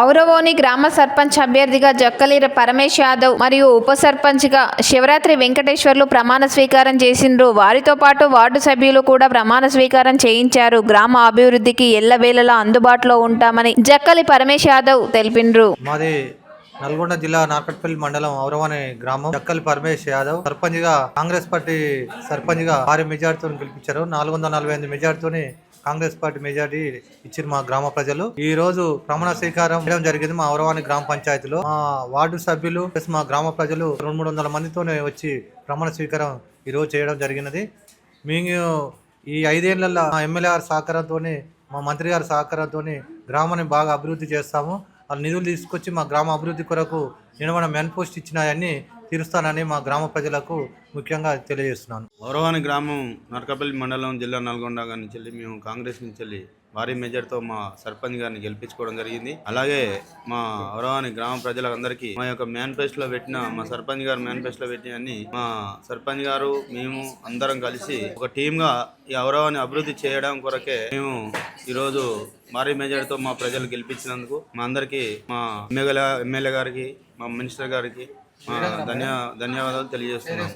ఔరవోని గ్రామ సర్పంచ్ అభ్యర్థిగా జక్కలీర పరమేశ్ యాదవ్ మరియు ఉప సర్పంచ్గా శివరాత్రి వెంకటేశ్వర్లు ప్రమాణ స్వీకారం చేసిండ్రు. వారితో పాటు వార్డు సభ్యులు కూడా ప్రమాణ స్వీకారం చేయించారు. గ్రామ అభివృద్ధికి ఎల్లవేళలా అందుబాటులో ఉంటామని జక్కలి పరమేశ్ యాదవ్ తెలిపిండ్రు. మాది నల్గొండ జిల్లా నార్కట్పల్లి మండలం ఔరవని గ్రామం. చక్కలి పరమేశ్ యాదవ్ సర్పంచ్గా కాంగ్రెస్ పార్టీ సర్పంచ్గా భారీ మెజార్టీతో గెలిపించారు. నాలుగు వందల నలభై ఐదు మెజార్టీతోని కాంగ్రెస్ పార్టీ మెజార్టీ ఇచ్చారు మా గ్రామ ప్రజలు. ఈ రోజు ప్రమాణ స్వీకారం చేయడం జరిగింది మా ఔరవాణి గ్రామ పంచాయతీలో. మా వార్డు సభ్యులు ప్లస్ మా గ్రామ ప్రజలు రెండు మూడు వందల మందితోనే వచ్చి ప్రమాణ స్వీకారం ఈరోజు చేయడం జరిగినది. మేము ఈ ఐదేళ్ళలో మా ఎమ్మెల్యే గారి సహకారంతోనే మా మంత్రి గారి సహకారంతోనే గ్రామాన్ని బాగా అభివృద్ధి చేస్తాము. వాళ్ళు నిధులు తీసుకొచ్చి మా గ్రామ అభివృద్ధి కొరకు నేను మన మెన్ పోస్ట్ ఇచ్చినాయని తీరుస్తానని మా గ్రామ ప్రజలకు ముఖ్యంగా తెలియజేస్తున్నాను. గౌరవాని గ్రామం నరకపల్లి మండలం జిల్లా నల్గొండ గారి నుంచి వెళ్ళి మేము కాంగ్రెస్ నుంచి వెళ్ళి భారీ మెజార్టీతో మా సర్పంచ్ గారిని గెలిపించుకోవడం జరిగింది. అలాగే మా గౌరవాని గ్రామ ప్రజలందరికీ మా యొక్క మేనిఫెస్టోలో పెట్టిన మా సర్పంచ్ గారు మేనిఫెస్టోలో పెట్టిన అన్ని మా సర్పంచ్ గారు మేము అందరం కలిసి ఒక టీమ్గా ఈ గౌరవాన్ని అభివృద్ధి చేయడం కొరకే మేము ఈరోజు భారీ మెజార్టీతో మా ప్రజలు గెలిపించినందుకు మా అందరికీ మా ఎమ్మెల్యే ఎమ్మెల్యే గారికి మా మినిస్టర్ గారికి ధన్య ధన్యవాదాలు తెలియజేస్తున్నాం